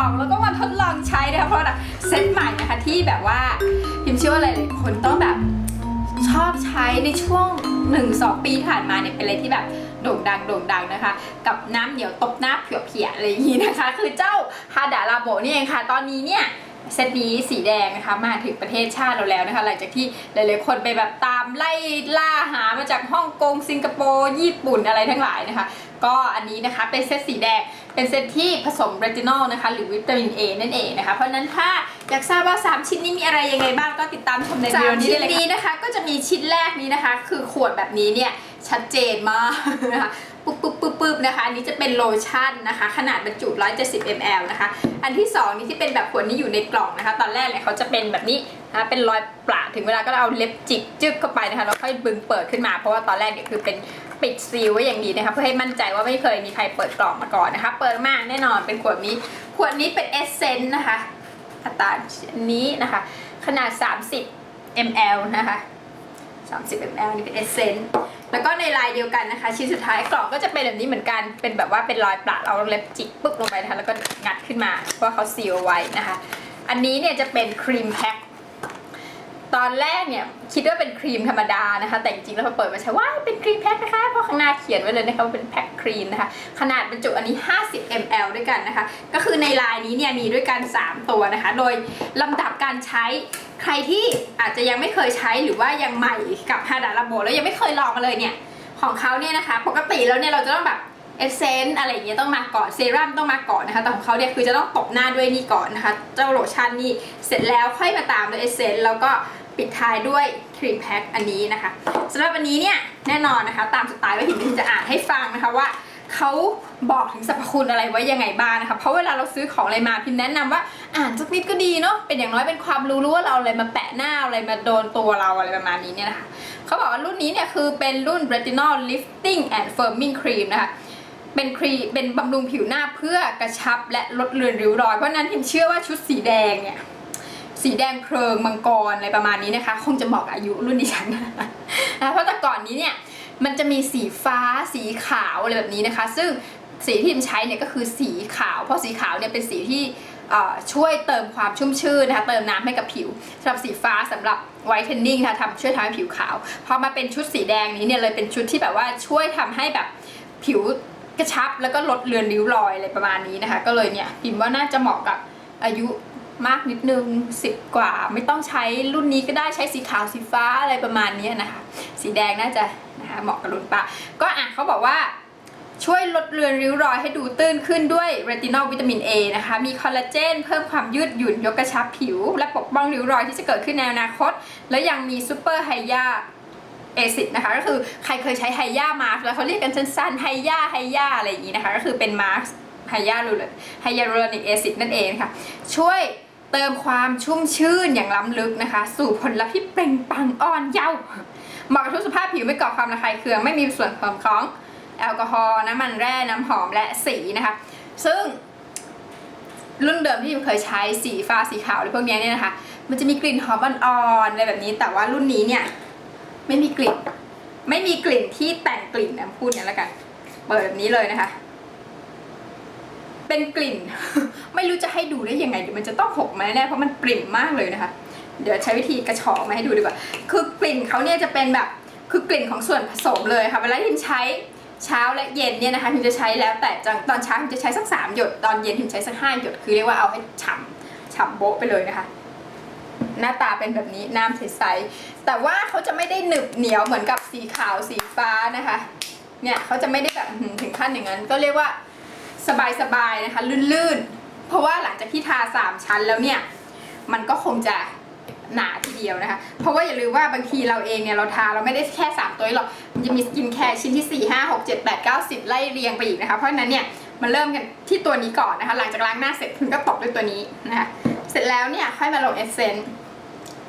ล่องแล้วก็มาทดลองใช้นะคะเพราะว่าเซตใหม่นะคะที่แบบว่าพิมเชื่อว่าหลายๆคนต้องแบบชอบใช้ในช่วง 1-2 ปีที่ผ่านมาเนี่ยเป็นอะไรที่แบบโด่งดังโด่งดังนะคะ กับน้ำเหนียวตบหน้าเผียวเพียอะไรอย่างนี้นะคะ คือเจ้าฮาดาลาโบนี่เองค่ะ ตอนนี้เนี่ยเซตนี้สีแดงนะคะมาถึงประเทศชาติเราแล้วนะคะหลังจากที่หลายๆคนไปแบบตามไล่ล่าหามาจากฮ่องกงสิงคโปร์ญี่ปุ่นอะไรทั้งหลายนะคะ ก็อันนี้นะคะเป็นเซตสีแดง เป็นเซตที่ผสมเรตินอลนะคะหรือวิตามิน A นั่นเองนะคะ เพราะฉะนั้นถ้าอยากทราบว่า 3 ชิ้นนี้มีอะไรยังไงบ้างก็ติดตามชมในวิดีโอนี้ได้เลยค่ะชิ้นนี้นะคะก็จะมีชิ้นแรกนี้นะคะ คือขวดแบบนี้เนี่ยชัดเจนมากนะคะปุ๊บปุ๊บปุ๊บปุ๊บนะคะอันนี้จะเป็นโลชั่นนะคะ ขนาดบรรจุ 170 ml นะคะ อันที่สองนี่ที่เป็นแบบขวดนี้อยู่ในกล่องนะคะ ตอนแรกเนี่ยเขาจะเป็นแบบนี้นะคะเป็นรอยประถึงเวลาก็เอาเล็บจิกจึกเข้าไปนะคะแล้วค่อยบึงเปิดขึ้นมาเพราะว่าตอนแรกเนี่ยคือเป็น ปิดซีลไว้อย่างดีนะคะเพื่อให้มั่นใจว่าไม่เคยมีใครเปิดกล่องมาก่อนนะคะ เปิดมากแน่นอนเป็นขวดนี้ ขวดนี้เป็นเอสเซนต์นะคะอัตรานี้นะคะ ขนาด 30 ml นะคะ 30 ml นี่เป็นเอสเซนต์แล้วก็ในลายเดียวกันนะคะ ชิ้นสุดท้ายกล่องก็จะเป็นแบบนี้เหมือนกัน เป็นแบบว่าเป็นรอยประเราเล็บจิกปึ๊กลงไปนะคะแล้วก็งัดขึ้นมาเพราะเขาซีลไว้นะคะ อันนี้เนี่ยจะเป็นครีมแพ็ค ตอนแรกเนี่ยคิดว่าเป็นครีมธรรมดานะคะ แต่จริงๆแล้วพอเปิดมาใช่ว่าเป็นครีมแพ็คนะคะเพราะข้างหน้าเขียนไว้เลยนะคะว่าเป็นแพ็คครีมนะคะ ขนาดบรรจุอันนี้ 50 ml ด้วยกันนะคะ ก็คือในลายนี้เนี่ยมีด้วยกัน 3 ตัวนะคะ โดยลำดับการใช้ใครที่อาจจะยังไม่เคยใช้หรือว่ายังใหม่กับฮาดาลาโบแล้วยังไม่เคยลองมาเลยเนี่ยของเขาเนี่ยนะคะ ปกติแล้วเนี่ยเราจะต้องแบบเอเซนต์อะไรอย่างเงี้ยต้องมาก่อนเซรั่มต้องมาก่อนนะคะแต่ของเขาเนี่ยคือจะต้องตบหน้าด้วยนี่ก่อนนะคะ เจ้าโลชั่นนี่เสร็จแล้วค่อยมาตามด้วยเอเซนต์แล้วก็ ปิดท้ายด้วยครีมแพ็คอันนี้นะคะสำหรับวันนี้เนี่ยแน่นอนนะคะ ตามสไตล์ว่าหินพิมจะอ่านให้ฟังนะคะว่าเขาบอกถึงสรรพคุณอะไรไว้ยังไงบ้างนะคะ เพราะเวลาเราซื้อของอะไรมาพิมแนะนำว่าอ่านสักนิดก็ดีเนาะ เป็นอย่างน้อยเป็นความรู้รู้ว่าเราอะไรมาแปะหน้าอะไรมาโดนตัวเราอะไรประมาณนี้เนี่ยนะคะเขาบอกว่ารุ่นนี้เนี่ยคือเป็นรุ่น Retinol Lifting and Firming Cream นะคะเป็นครีมเป็นบำรุงผิวหน้าเพื่อกระชับและลดเลือนริ้วรอย เพราะนั้นพิมเชื่อว่าชุดสีแดงเนี่ย สีแดงเพลิงมังกรอะไรประมาณนี้นะคะ คงจะเหมาะกับอายุรุ่นดิฉันนะเพราะแต่ก่อนนี้เนี่ยมันจะมีสีฟ้าสีขาวอะไรแบบนี้นะคะ ซึ่งสีที่พิมใช้เนี่ยก็คือสีขาว เพราะสีขาวเนี่ยเป็นสีที่ช่วยเติมความชุ่มชื่นนะคะเติมน้ำให้กับผิวสำหรับสีฟ้าสำหรับไวท์เทนนิ่งค่ะทำช่วยทำให้ผิวขาวพอมาเป็นชุดสีแดงนี้เนี่ยเลยเป็นชุดที่แบบว่าช่วยทำให้แบบผิวกระชับแล้วก็ลดเลือนริ้วรอยอะไรประมาณนี้นะคะ ก็เลยเนี่ยพิมพ์ว่าน่าจะเหมาะกับอายุ มากนิดนึง 10 กว่า ไม่ต้องใช้รุ่นนี้ก็ได้ใช้สีขาวสีฟ้าอะไรประมาณนี้นะคะ สีแดงน่าจะนะคะเหมาะกับรุ่นป้าก็อะเขาบอกว่าช่วยลดเลือนริ้วรอยให้ดูตื้นขึ้นด้วยเรตินอลวิตามิน A นะคะ มีคอลลาเจนเพิ่มความยืดหยุ่นยกกระชับผิว และปกป้องริ้วรอยที่จะเกิดขึ้นในอนาคต และยังมีซูเปอร์ไฮยาเอซิดนะคะ ก็คือใครเคยใช้ไฮยามาร์กแล้วเขาเรียกกันสั้นๆไฮยาไฮยาอะไรอย่างนี้นะคะ ก็คือเป็นมาร์กไฮยาลูเลไฮยาลูรอนิกแอซิดนั่นเองค่ะ ช่วย เติมความชุ่มชื่นอย่างล้ำลึกนะคะ สู่ผลลัพธ์ที่เปล่งปลั่งอ่อนเยาว์เหมาะกับทุกสภาพผิวไม่ก่อความระคายเคืองไม่มีส่วนผสมของแอลกอฮอล์น้ำมันแร่น้ำหอมและสีนะคะ ซึ่ง รุ่นเดิมที่เคยใช้สีฟ้าสีขาวหรือพวกนี้เนี่ยนะคะ มันจะมีกลิ่นหอมอ่อนๆอะไรแบบนี้แต่ว่ารุ่นนี้เนี่ย ไม่มีกลิ่น ไม่มีกลิ่นที่แต่งกลิ่นนะพูดอย่างนี้แล้วกัน เปิดแบบนี้เลยนะคะ เป็นกลิ่น ไม่รู้จะให้ดูได้ยังไงเดี๋ยวมันจะต้องหกมาแน่เพราะมันปริ่มมากเลยนะคะ เดี๋ยวใช้วิธีกระชอมาให้ดูดีกว่า คือกลิ่นเขาเนี่ยจะเป็นแบบคือกลิ่นของส่วนผสมเลยค่ะเวลาทิมใช้เช้าและเย็นเนี่ยนะคะพิมจะใช้แล้วแต่จังตอนเช้าพิมจะใช้สักสามหยดตอนเย็นพิมใช้สักห้าหยดคือเรียกว่าเอาให้ฉ่ำฉ่ำโบ๊ะไปเลยนะคะหน้าตาเป็นแบบนี้น้ำใสๆแต่ว่าเขาจะไม่ได้หนึบเหนียวเหมือนกับสีขาวสีฟ้านะคะ เนี่ยเขาจะไม่ได้แบบถึงขั้นอย่างนั้น ก็เรียกว่า สบายๆนะคะ ลื่นๆ เพราะว่าหลังจากที่ทาสามชั้นแล้วเนี่ย มันก็คงจะหนาทีเดียวนะคะ เพราะว่าอย่าลืมว่าบางทีเราเองเนี่ยเราทาเราไม่ได้แค่ 3 ตัวหรอก มันจะมีสกินแคร์ชิ้นที่ 4 5 6 7 8 9 10 ไล่เรียงไปอีกนะคะ เพราะฉะนั้นเนี่ยมันเริ่มกันที่ตัวนี้ก่อนนะคะ หลังจากล้างหน้าเสร็จคุณก็ตบด้วยตัวนี้นะคะ เสร็จแล้วเนี่ยค่อยมาลงเอเซนต์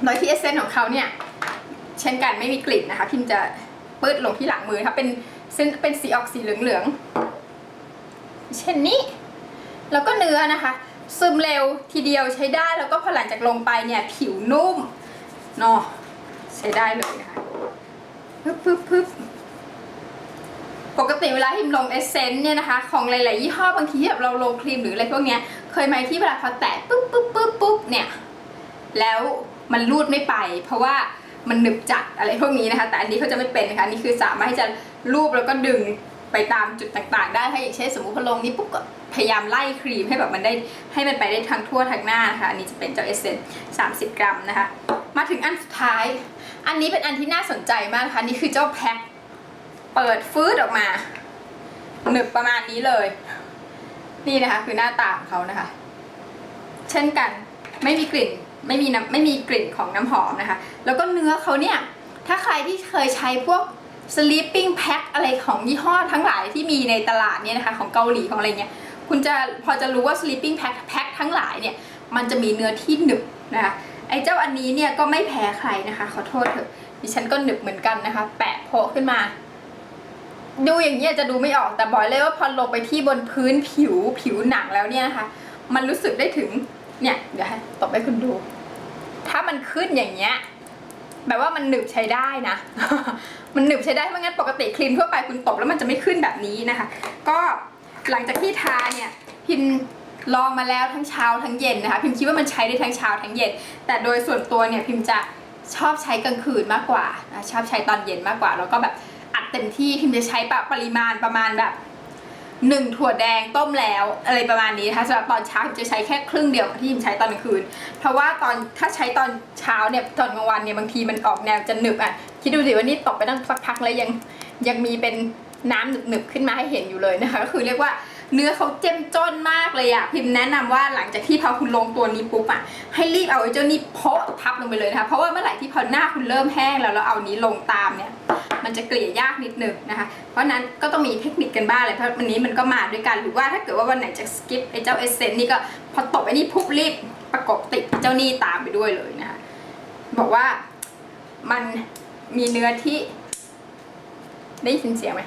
โดยที่เอเซนต์ของเขาเนี่ยเช่นกันไม่มีกลิ่นนะคะ พิมจะปื้ดลงที่หลังมือนะคะเป็นเส้นเป็นสีออกสีเหลืองๆ เช่นนี้ แล้วก็เนื้อนะคะ ซึมเร็วทีเดียวใช้ได้แล้วก็พอหลังจากลงไปเนี่ยผิวนุ่มเนาะใช้ได้เลยนะคะปึ๊บปึ๊บปึ๊บปกติเวลาพิมลงเอเซนต์เนี่ยนะคะ ของหลาย ๆ ยี่ห้อบางทีแบบเราลงครีมหรืออะไรพวกเนี้ยเคยไหมที่เวลาพอแตะปุ๊บปุ๊บปุ๊บปุ๊บเนี่ย แล้วมันรูดไม่ไป เพราะว่ามันหนึบจัดอะไรพวกนี้นะคะ แต่อันนี้เขาจะไม่เป็นนะคะนนี่คือสามารถที่จะรูปแล้วก็ดึง ไปตามจุดต่างๆ ได้ถ้าอย่างเช่นสมมติพอลงนี้ปุ๊บก็พยายามไล่ครีมให้แบบมันได้ให้มันไปได้ทั้งทั่วทั้งหน้านะคะอันนี้จะเป็นเจ้าเอเซน30กรัมนะคะ มาถึงอันสุดท้าย อันนี้เป็นอันที่น่าสนใจมากนะคะนี่คือเจ้าแพ็คเปิดฟืดออกมาหนึบประมาณนี้เลย นี่นะคะคือหน้าตาของเขานะคะ เช่นกันไม่มีกลิ่นไม่มีน้ำไม่มีกลิ่นของน้ำหอมนะคะ แล้วก็เนื้อเขาเนี่ย ถ้าใครที่เคยใช้พวก sleeping pack อะไรของยี่ห้อทั้งหลายที่มีในตลาดเนี่ยนะคะของเกาหลีของอะไรเงี้ยคุณจะพอจะรู้ว่า sleeping pack pack ทั้งหลายเนี่ยมันจะมีเนื้อที่หนึบนะคะไอ้เจ้าอันนี้เนี่ยก็ไม่แพ้ใครนะคะ ขอโทษเถอะดิฉันก็หนึบเหมือนกันนะคะ แปะโพะขึ้นมา ดูอย่างนี้ยจะดูไม่ออกแต่บอกเลยว่าพอลงไปที่บนพื้นผิวผิวหนังแล้วเนี่ยนะคะมันรู้สึกได้ถึงเนี่ยเดี๋ยวให้ตบให้คุณดู ถ้ามันขึ้นอย่างเงี้ยแบบว่ามันหนึบใช้ได้นะ มันหนึบใช้ได้ไม่งั้นปกติครีมทั่วไปคุณตบแล้วมันจะไม่ขึ้นแบบนี้นะคะ ก็หลังจากที่ทาเนี่ยพิมลองมาแล้วทั้งเช้าทั้งเย็นนะคะ พิมคิดว่ามันใช้ได้ทั้งเช้าทั้งเย็น แต่โดยส่วนตัวเนี่ยพิมจะชอบใช้กลางคืนมากกว่านะชอบใช้ตอนเย็นมากกว่า แล้วก็แบบอัดเต็มที่พิมจะใช้ปริมาณประมาณแบบหนึ่งถั่วแดงต้มแล้วอะไรประมาณนี้นะคะสำหรับตอนเช้าพิมจะใช้แค่ครึ่งเดียวที่พิมใช้ตอนกลางคืน เพราะว่าตอนถ้าใช้ตอนเช้าเนี่ยตอนกลางวันเนี่ยบางทีมันออกแนวจะหนึบอะ คิดดูสิว่านี่ตกไปตั้งสักพักแล้วยังยังมีเป็นน้ำหนึบๆขึ้นมาให้เห็นอยู่เลยนะคะก็คือเรียกว่าเนื้อเขาเจ้มจ้นมากเลยอะพิมแนะนำว่าหลังจากที่พอคุณลงตัวนี้ปุ๊บอะให้รีบเอาไอ้เจ้านี่โพะทับลงไปเลยนะคะเพราะว่าเมื่อไหร่ที่พอหน้าคุณเริ่มแห้งแล้วแล้วเอานี้ลงตามเนี่ยมันจะเกลี่ยยากนิดนึงนะคะ เพราะฉะนั้นก็ต้องมีเทคนิคกันบ้างเลยเพราะวันนี้มันก็มาด้วยกันหรือว่าถ้าเกิดว่าวันไหนจะสกิปไอ้เจ้าเอเซนนี่ก็พอตบไอ้นี่ปุ๊บรีบประกบติดเจ้านี่ตามไปด้วยเลยนะคะบอกว่ามัน มีเนื้อที่ ได้ยินเสียงไหม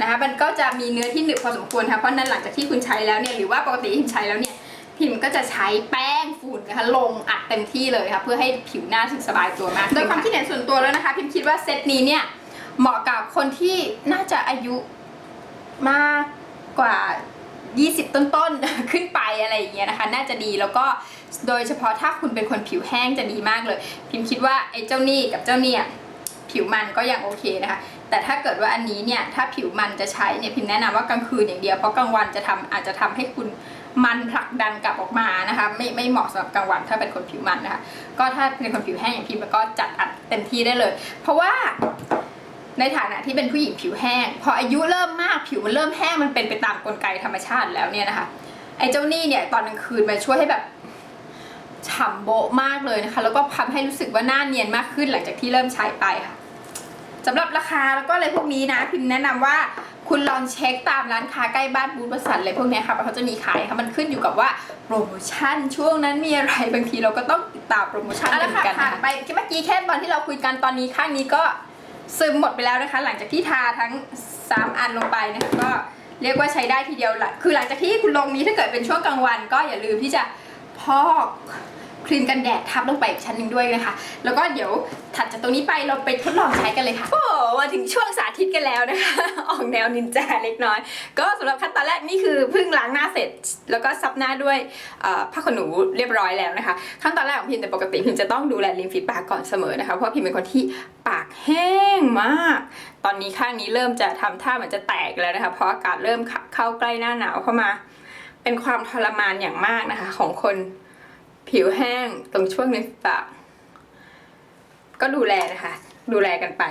นะคะมันก็จะมีเนื้อที่หนึบพอสมควรค่ะเพราะนั้นหลังจากที่คุณใช้แล้วเนี่ยหรือว่าปกติพิมใช้แล้วเนี่ยพิมก็จะใช้แป้งฝุ่นนะคะลงอัดเต็มที่เลยค่ะเพื่อให้ผิวหน้ารู้สึกสบายตัวมากโดยความคิดเห็นส่วนตัวแล้วนะคะ พิมคิดว่าเซตนี้เนี่ยเหมาะกับคนที่น่าจะอายุมากกว่า 20 ต้นๆ ขึ้นไปอะไรอย่างเงี้ยนะคะ น่าจะดีแล้วก็โดยเฉพาะถ้าคุณเป็นคนผิวแห้งจะดีมากเลย พิมคิดว่าไอ้เจ้านี่กับเจ้าเนี่ยผิวมันก็ยังโอเคนะคะ แต่ถ้าเกิดว่าอันนี้เนี่ยถ้าผิวมันจะใช้เนี่ยพิมแนะนำว่ากลางคืนอย่างเดียวเพราะกลางวันจะทำอาจจะทำให้คุณมันผลักดันกลับออกมานะคะไม่ไม่เหมาะสำหรับกลางวันถ้าเป็นคนผิวมันนะคะก็ถ้าเป็นคนผิวแห้งอย่างพิมก็จัดอัดเต็มที่ได้เลย เพราะว่า ในฐานะที่เป็นผู้หญิงผิวแห้ง พออายุเริ่มมากผิวมันเริ่มแห้งมันเป็นไปตามกลไกธรรมชาติแล้วเนี่ยนะคะไอ้เจ้านี่เนี่ยตอนกลางคืนมาช่วยให้แบบฉ่ำโบะมากเลยนะคะ แล้วก็ทำให้รู้สึกว่าหน้าเนียนมากขึ้นหลังจากที่เริ่มใช้ไปค่ะสำหรับราคาแล้วก็อะไรพวกนี้นะพิมแนะนำว่าคุณลองเช็คตามร้านค้าใกล้บ้านบูธบริษัทอะไรพวกนี้ค่ะเพราะเขาจะมีขายค่ะมันขึ้นอยู่กับว่าโปรโมชั่นช่วงนั้นมีอะไรบางทีเราก็ต้องติดตามโปรโมชั่นกันเหมือนกันนะคะไปเมื่อกี้แค่ตอนที่เราคุยกันตอนนี้ข้างนี้ก็ ซึมหมดไปแล้วนะคะ หลังจากที่ทาทั้ง 3 อันลงไปนะคะก็เรียกว่าใช้ได้ทีเดียวละคือหลังจากที่คุณลงนี้ถ้าเกิดเป็นช่วงกลางวัน ก็อย่าลืมที่จะพอก ครีมกันแดดทับลงไปอีกชั้นหนึ่งด้วยนะคะ แล้วก็เดี๋ยวถัดจากตรงนี้ไปเราไปทดลองใช้กันเลยค่ะ โอ้มาถึงช่วงสาธิตกันแล้วนะคะ ออกแนวนินจาเล็กน้อย ก็สำหรับขั้นตอนแรกนี่คือเพิ่งล้างหน้าเสร็จ แล้วก็ซับหน้าด้วยผ้าขนหนูเรียบร้อยแล้วนะคะ ขั้นตอนแรกของพิมแต่ปกติพิมจะต้องดูแลริมฝีปากก่อนเสมอนะคะ เพราะพิมเป็นคนที่ปากแห้งมาก ตอนนี้ข้างนี้เริ่มจะทำท่าเหมือนจะแตกแล้วนะคะ เพราะอากาศเริ่มเข้าใกล้หน้าหนาวเข้ามา เป็นความทรมานอย่างมากนะคะ ของคน ผิวแห้งตรงช่วงริมฝีปากก็ดูแลนะคะ ดูแลกันไป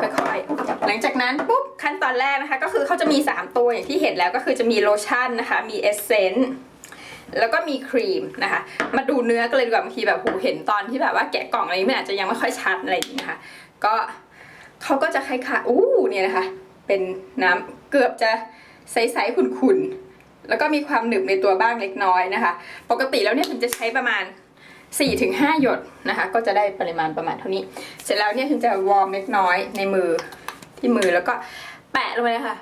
ค่อยๆ หลังจากนั้นปุ๊บขั้นตอนแรกนะคะ ก็คือเขาจะมี 3 ตัวอย่างที่เห็นแล้วก็คือจะมีโลชั่นนะคะ มีเอสเซนต์แล้วก็มีครีมนะคะ มาดูเนื้อกันเลยดีกว่าบางทีแบบหูเห็นตอนที่แบบว่าแกะกล่องอะไรมันอาจจะยังไม่ค่อยชัดอะไรอย่างนี้นะคะ ก็เขาก็จะคล้ายๆอู้เนี่ยนะคะ เป็นน้ำเกือบจะใสๆขุ่นๆ แล้วก็มีความหนึบในตัวบ้างเล็กน้อยนะคะ ปกติแล้วเนี่ยผมจะใช้ประมาณ 4-5 หยดนะคะ ก็จะได้ปริมาณประมาณเท่านี้ เสร็จแล้วเนี่ยถึงจะวอร์มเล็กน้อยในมือที่มือแล้วก็แปะลงไปเลยค่ะ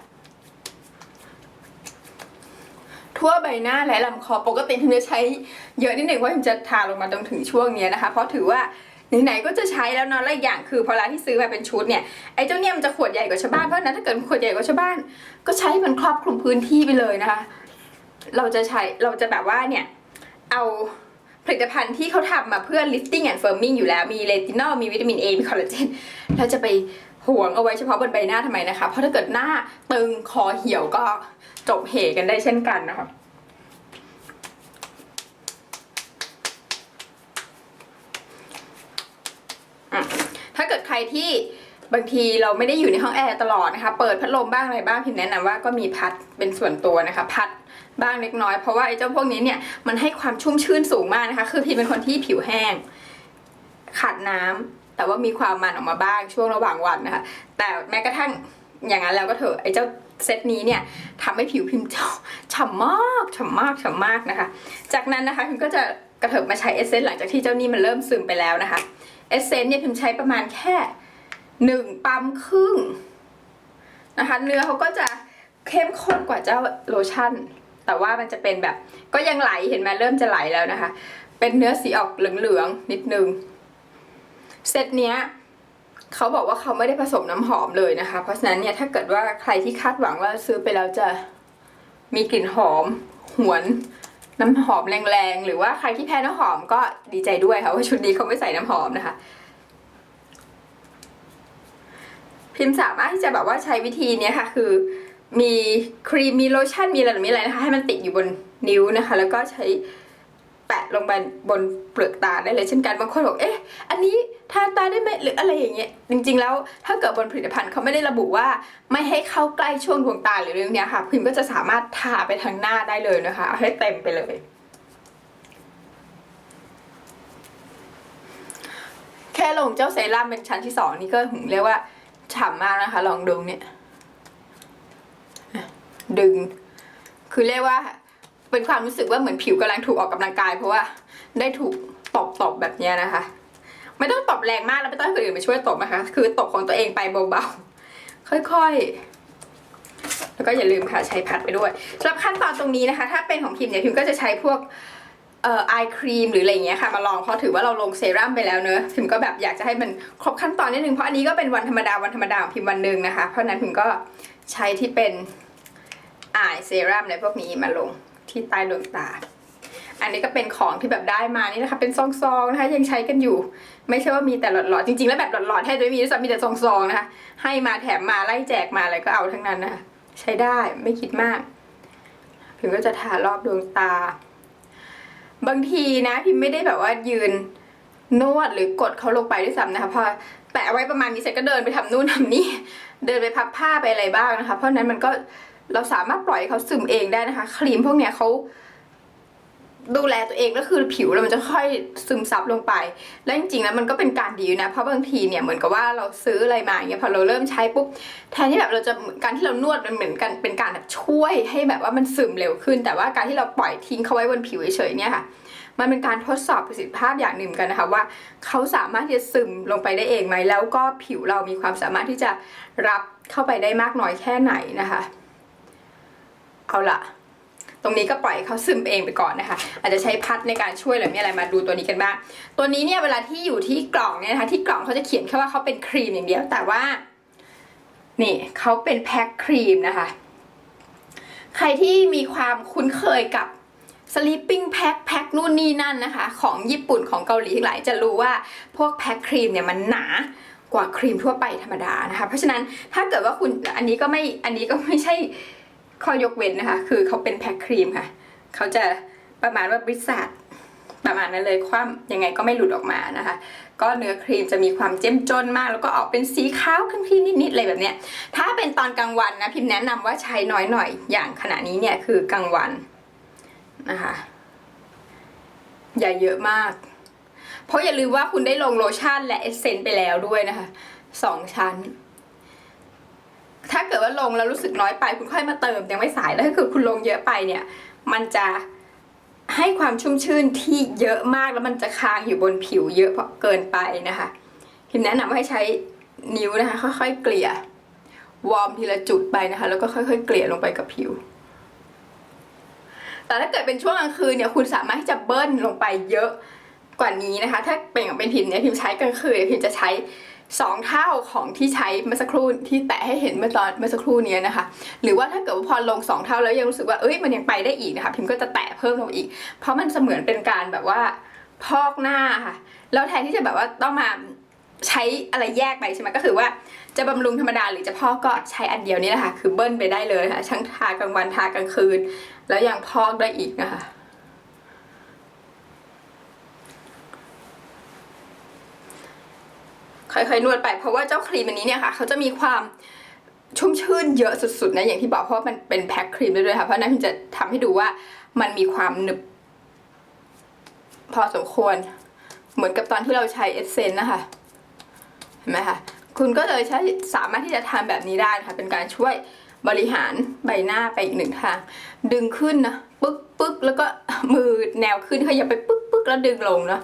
ทั่วใบหน้าและลำคอปกติพิมจะใช้เยอะนิดหนึ่งเพราะพิมจะทาลงมาตรงถึงช่วงเนี้ยนะคะ เพราะถือว่าไหนๆก็จะใช้แล้วเนาะและอีกอย่างคือพอเวลาที่ซื้อมาเป็นชุดเนี่ยไอ้เจ้าเนี่ยมันจะขวดใหญ่กว่าชาวบ้านเพราะนั้นถ้าเกิดขวดใหญ่กว่าชาวบ้าน ก็ใช้มันครอบคลุมพื้นที่ไปเลยนะคะ เราจะใช้เราจะแบบว่าเนี่ย เอาผลิตภัณฑ์ที่เขาทำมาเพื่อ lifting and firming อยู่แล้ว มีเลตินอล มีวิตามิน A มีคอลลาเจน เราจะไปห่วงเอาไว้เฉพาะบนใบหน้าทำไมนะคะ เพราะถ้าเกิดหน้าตึงคอเหี่ยวก็จบเหกันได้เช่นกันนะคะอะถ้าเกิดใครที่บางทีเราไม่ได้อยู่ในห้องแอร์ตลอดนะคะ เปิดพัดลมบ้างอะไรบ้างพิมแนะนำว่าก็มีพัดเป็นส่วนตัวนะคะ พัด บ้างเล็กน้อย เพราะว่าไอ้เจ้าพวกนี้เนี่ยมันให้ความชุ่มชื่นสูงมากนะคะ คือพิมเป็นคนที่ผิวแห้ง ขาดน้ำแต่ว่ามีความมันออกมาบ้างช่วงระหว่างวันนะคะ แต่แม้กระทั่งอย่างนั้นแล้วก็เถอะไอ้เจ้าเซตนี้เนี่ยทำให้ผิวพิมพ์ฉ่ำมากฉ่ำมากฉ่ำมากนะคะ จากนั้นนะคะพิมก็จะกระเถิบมาใช้เอเซนต์หลังจากที่เจ้านี่มันเริ่มซึมไปแล้วนะคะเอสเซนต์เนี่ยพิมใช้ประมาณแค่หนึ่งปั๊มครึ่งนะคะ เนื้อเขาก็จะเข้มข้นกว่าเจ้าโลชั่น แต่ว่ามันจะเป็นแบบก็ยังไหลเห็นไหมเริ่มจะไหลแล้วนะคะ เป็นเนื้อสีออกเหลืองๆนิดนึงเซตเนี้ยเขาบอกว่าเขาไม่ได้ผสมน้ำหอมเลยนะคะ เพราะฉะนั้นเนี่ยถ้าเกิดว่าใครที่คาดหวังว่าซื้อไปแล้วจะมีกลิ่นหอม หวนน้ำหอมแรงๆ หรือว่าใครที่แพ้น้ำหอมก็ดีใจด้วยค่ะว่าชุดนี้เขาไม่ใส่น้ำหอมนะคะ พิมพ์สามารถที่จะแบบว่าใช้วิธีเนี้ยค่ะ คือ มีครีมมีโลชั่นมีอะไรแบบนี้อะไรนะคะ ให้มันติดอยู่บนนิ้วนะคะ แล้วก็ใช้แปะลงไปบนเปลือกตาได้เลยเช่นกันบางคนบอกเอ๊ะ อันนี้ทาตาได้ไหมหรืออะไรอย่างเงี้ยจริงๆแล้วถ้าเกิดบนผลิตภัณฑ์เขาไม่ได้ระบุว่า ไม่ให้เข้าใกล้ช่วงดวงตาหรือเรื่องเนี้ยค่ะพิมก็จะสามารถทาไปทางหน้าได้เลยนะคะเอาให้เต็มไปเลยแค่ลงเจ้าเซรั่มเป็นชั้นที่สองนี่ก็ถึงเรียกว่าฉ่ำมากนะคะ ลองดูเนี่ย ดึง คือเรียกว่าเป็นความรู้สึกว่าเหมือนผิวกำลังถูกออกกำลังกาย เพราะว่าได้ถูกตบตบๆแบบนี้นะคะ ไม่ต้องตบแรงมากแล้วไม่ต้องให้คนอื่นมาช่วยตบนะคะ คือตบของตัวเองไปเบาๆค่อยๆ แล้วก็อย่าลืมค่ะใช้พัดไปด้วยสำหรับขั้นตอนตรงนี้นะคะ ถ้าเป็นของพิมพ์เนี่ยพิมก็จะใช้พวกเอ่อไอครีมหรืออะไรเงี้ยค่ะมาลองเพราะถือว่าเราลงเซรั่มไปแล้วเนอะพิมก็แบบอยากจะให้มันครบขั้นตอนนิดนึงเพราะอันนี้ก็เป็นวันธรรมดาวันธรรมดาของพิมวันหนึ่งนะคะ เพราะนั้นพิมก็ใช้ที่เป็น ไอเซรั่มในพวกนี้มาลงที่ใต้ดวงตา อันนี้ก็เป็นของที่แบบได้มานี่นะคะ เป็นซองๆนะคะยังใช้กันอยู่ ไม่ใช่ว่ามีแต่หลอดๆจริงๆแล้วแบบหลอดๆแทบจะไม่มีด้วยซ้ำมีแต่ซองๆนะคะ ให้มาแถมมาไล่แจกมาอะไรก็เอาทั้งนั้นนะคะใช้ได้ไม่คิดมากพิมก็จะทารอบดวงตา บางทีนะพิมไม่ได้แบบว่ายืนนวดหรือกดเขาลงไปด้วยซ้ำนะคะพอแปะไว้ประมาณนี้เสร็จก็เดินไปทำนู่นทำนี่เดินไปพับผ้าไปอะไรบ้างนะคะ เพราะนั้นมันก็ เราสามารถปล่อยเขาซึมเองได้นะคะ ครีมพวกเนี้ยเขาดูแลตัวเองก็คือผิวเรามันจะค่อยซึมซับลงไป แล้วจริงๆแล้วมันก็เป็นการดีนะ เพราะบางทีเนี่ยเหมือนกับว่าเราซื้ออะไรมาอย่างเงี้ยพอเราเริ่มใช้ปุ๊บแทนที่แบบเราจะการที่เรานวดมันเหมือนกันเป็นการแบบช่วยให้แบบว่ามันซึมเร็วขึ้น แต่ว่าการที่เราปล่อยทิ้งเขาไว้บนผิวเฉยๆเนี่ยค่ะ มันเป็นการทดสอบประสิทธิภาพอย่างหนึ่งกันนะคะว่าเขาสามารถที่จะซึมลงไปได้เองไหมแล้วก็ผิวเรามีความสามารถที่จะรับเข้าไปได้มากน้อยแค่ไหนนะคะ เอาละตรงนี้ก็ปล่อยเขาซึมเองไปก่อนนะคะ อาจจะใช้พัดในการช่วยหรือมีอะไรมาดูตัวนี้กันบ้าง ตัวนี้เนี่ยเวลาที่อยู่ที่กล่องเนี่ยนะคะที่กล่องเขาจะเขียนแค่ว่าเขาเป็นครีมอย่างเดียว แต่ว่า นี่เขาเป็นแพ็คครีมนะคะ ใครที่มีความคุ้นเคยกับ sleeping pack แพ็คนู่นนี่นั่นนะคะ ของญี่ปุ่นของเกาหลีทั้งหลายจะรู้ว่าพวกแพ็คครีมเนี่ยมันหนากว่าครีมทั่วไปธรรมดานะคะ เพราะฉะนั้นถ้าเกิดว่าคุณอันนี้ก็ไม่อันนี้ก็ไม่ใช่ ข้อยกเว้นนะคะ คือเขาเป็นแพ็คครีมค่ะ เขาจะประมาณว่าบริษัทประมาณนั้นเลยความยังไงก็ไม่หลุดออกมานะคะ ก็เนื้อครีมจะมีความเจ้มจนมาก แล้วก็ออกเป็นสีขาวครีมนิดๆอะไรแบบเนี้ย ถ้าเป็นตอนกลางวันนะพิมแนะนำว่าใช้น้อยหน่อยอย่างขณะนี้เนี่ยคือกลางวันนะคะอย่าเยอะมาก เพราะอย่าลืมว่าคุณได้ลงโลชั่นและเอสเซนต์ไปแล้วด้วยนะคะสองชั้น ถ้าเกิดว่าลงแล้วรู้สึกน้อยไป คุณค่อยมาเติมยังไม่สายแล้วถ้าเกิดคุณลงเยอะไปเนี่ย มันจะให้ความชุ่มชื่นที่เยอะมากแล้วมันจะค้างอยู่บนผิวเยอะเพราะเกินไปนะคะพิมแนะนำให้ใช้นิ้วนะคะ ค่อย ๆ เกลี่ยวอร์มทีละจุดไปนะคะ แล้วก็ค่อย ๆ เกลี่ยลงไปกับผิว แต่ถ้าเกิดเป็นช่วงกลางคืนเนี่ยคุณสามารถที่จะเบิ้ลลงไปเยอะกว่านี้นะคะ ถ้าเป็นอย่างเป็นพิมพ์เนี่ยพิมพ์ใช้กลางคืนพิมพ์จะใช้ สองเท่าของที่ใช้เมื่อสักครู่ที่แตะให้เห็นเมื่อตอนเมื่อสักครู่นี้นะคะ หรือว่าถ้าเกิดว่าพอลงสองเท่าแล้วยังรู้สึกว่าเอ้ยมันยังไปได้อีกนะคะพิมก็จะแตะเพิ่มลงอีก เพราะมันเสมือนเป็นการแบบว่าพอกหน้าค่ะแล้วแทนที่จะแบบว่าต้องมาใช้อะไรแยกไปใช่ไหมก็คือว่าจะบำรุงธรรมดาหรือจะพอกก็ใช้อันเดียวนี้แหละค่ะคือเบิ้ลไปได้เลยค่ะทั้งทากลางวันทากลางคืน แล้วยังพอกได้อีกนะคะ ค่อยๆนวดไปเพราะว่าเจ้าครีมอันนี้เนี่ยค่ะเขาจะมีความชุ่มชื่นเยอะสุดๆนะอย่างที่บอกเพราะว่ามันเป็นแพ็คครีมด้วยค่ะเพราะนั้นพิมจะทำให้ดูว่ามันมีความหนึบ พอสมควร เหมือนกับตอนที่เราใช้เอสเซนนะคะเห็นไหมคะคุณก็เลยใช้สามารถที่จะทำแบบนี้ได้ค่ะเป็นการช่วยบริหารใบหน้าไปอีกหนึ่งทาง ดึงขึ้นนะปึ๊กปึ๊กแล้วก็มือแนวขึ้นขยับไปปึ๊กปึ๊กแล้วดึงลงเนาะ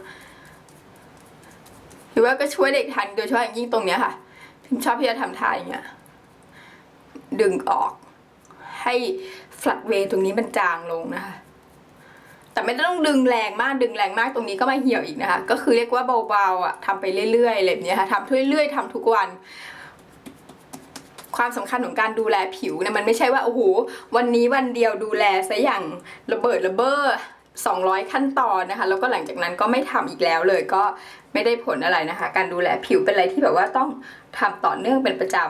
หรือว่าก็ช่วยเด็กทันโดยเฉพาะอย่างยิ่งตรงเนี้ยค่ะพิมชอบที่จะทำท่าอย่างเงี้ยดึงออก ให้ฟลัดเวย์ตรงนี้มันจางลงนะคะ แต่ไม่ต้องดึงแรงมากดึงแรงมากตรงนี้ก็ไม่เหี่ยวอีกนะคะ ก็คือเรียกว่าเบาๆอะทำไปเรื่อยๆอะไรแบบเนี้ยค่ะทำเรื่อยๆทำทุกวันความสำคัญของการดูแลผิวเนี่ยมันไม่ใช่ว่าโอ้โหวันนี้วันเดียวดูแลซะอย่างระเบิดระเบ้อ 200 ขั้นตอนนะคะ แล้วก็หลังจากนั้นก็ไม่ทำอีกแล้วเลยก็ไม่ได้ผลอะไรนะคะ การดูแลผิวเป็นอะไรที่แบบว่าต้องทำต่อเนื่องเป็นประจำ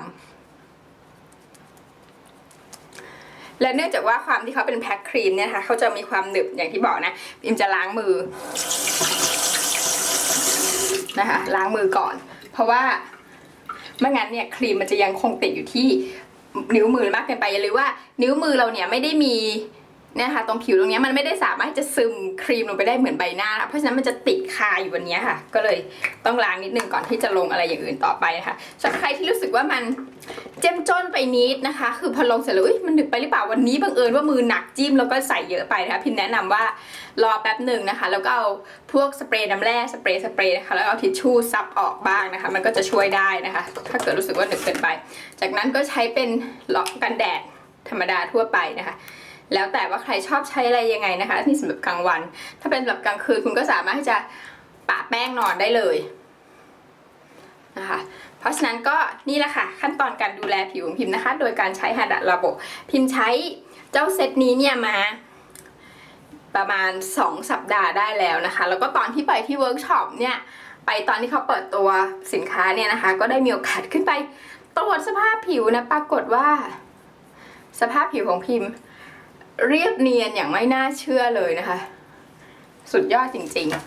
และเนื่องจากว่าความที่เขาเป็นแพ็คครีมเนี่ยนะคะเขาจะมีความหนึบอย่างที่บอกนะอิมจะล้างมือนะคะล้างมือก่อน เพราะว่าไม่งั้นเนี่ยครีมมันจะยังคงติดอยู่ที่นิ้วมือมากเกินไปอย่าลืมว่านิ้วมือเราเนี่ยไม่ได้มี เนะคะตรงผิวตรงนี้มันไม่ได้สามารถจะซึมครีมลงไปได้เหมือนใบหน้าเพราะฉะนั้นมันจะติดคาอยู่บนนี้ค่ะ ก็เลยต้องล้างนิดนึงก่อนที่จะลงอะไรอย่างอื่นต่อไปนะคะสำหรับใครที่รู้สึกว่ามันเจ้มจนไปนิดนะคะ คือพอลงเสร็จแล้วมันดึกไปหรือเปล่าวันนี้บังเอิญว่ามือหนักจิ้มแล้วก็ใส่เยอะไปนะคะพิมแนะนำว่ารอแป๊บหนึ่งนะคะ แล้วก็เอาพวกสเปรย์น้ำแร่สเปรย์สเปรย์นะคะแล้วเอาทิชชู่ซับออกบ้างนะคะ มันก็จะช่วยได้นะคะ ถ้าเกิดรู้สึกว่าหนึบเกินไป จากนั้นก็ใช้เป็นหลอกกันแดดธรรมดาทั่วไปนะคะ แล้วแต่ว่าใครชอบใช้อะไรยังไงนะคะนี่สำหรับกลางวัน ถ้าเป็นสำหรับกลางคืนคุณก็สามารถที่จะปะแป้งนอนได้เลยนะคะเพราะฉะนั้นก็นี่แหละค่ะขั้นตอนการดูแลผิวของพิมพ์นะคะ โดยการใช้ฮาดะระบบพิมพ์ใช้เจ้าเซตนี้เนี่ยมาประมาณ 2 สัปดาห์ได้แล้วนะคะ แล้วก็ตอนที่ไปที่เวิร์กช็อปเนี่ยไปตอนที่เขาเปิดตัวสินค้าเนี่ยนะคะ ก็ได้มีโอกาสขึ้นไปตรวจสภาพผิวนะปรากฏว่า สภาพผิวของพิมพ์ เรียบเนียนอย่างไม่น่าเชื่อเลยนะคะ สุดยอดจริงๆอะ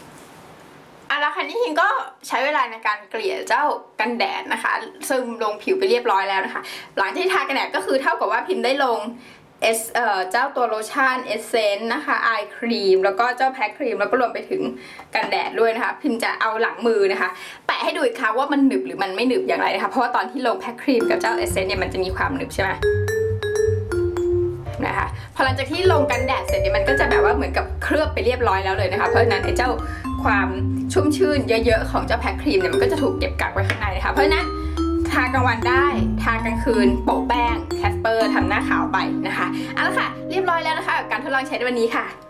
แล้วคันนี้พิมก็ใช้เวลาในการเกลี่ยเจ้ากันแดดนะคะ ซึมลงผิวไปเรียบร้อยแล้วนะคะ หลังจากที่ทากันแดดก็คือเท่ากับว่าพิมได้ลงเอสเอ่อเจ้าตัวโลชั่นเอสเซนต์นะคะไอครีมแล้วก็เจ้าแพ็คครีมแล้วก็รวมไปถึงกันแดดด้วยนะคะ พิมจะเอาหลังมือนะคะ แปะให้ดูอีกครั้งว่ามันหนึบหรือมันไม่หนึบอย่างไรนะคะ เพราะว่าตอนที่ลงแพ็คครีมกับเจ้าเอสเซนต์เนี่ยมันจะมีความหนึบใช่ไหม พอหลังจากที่ลงกันแดดเสร็จเนี่ยมันก็จะแบบว่าเหมือนกับเคลือบไปเรียบร้อยแล้วเลยนะคะ เพราะฉะนั้นไอ้เจ้าความชุ่มชื่นเยอะๆของเจ้าแพ็คครีมเนี่ยมันก็จะถูกเก็บกักไว้ข้างในนะคะ เพราะฉะนั้นทากลางวันได้ทากลางคืนโปะแป้งแคสเปอร์ทำหน้าขาวไปนะคะเอาละค่ะ เรียบร้อยแล้วนะคะกับการทดลองใช้ในวันนี้ค่ะ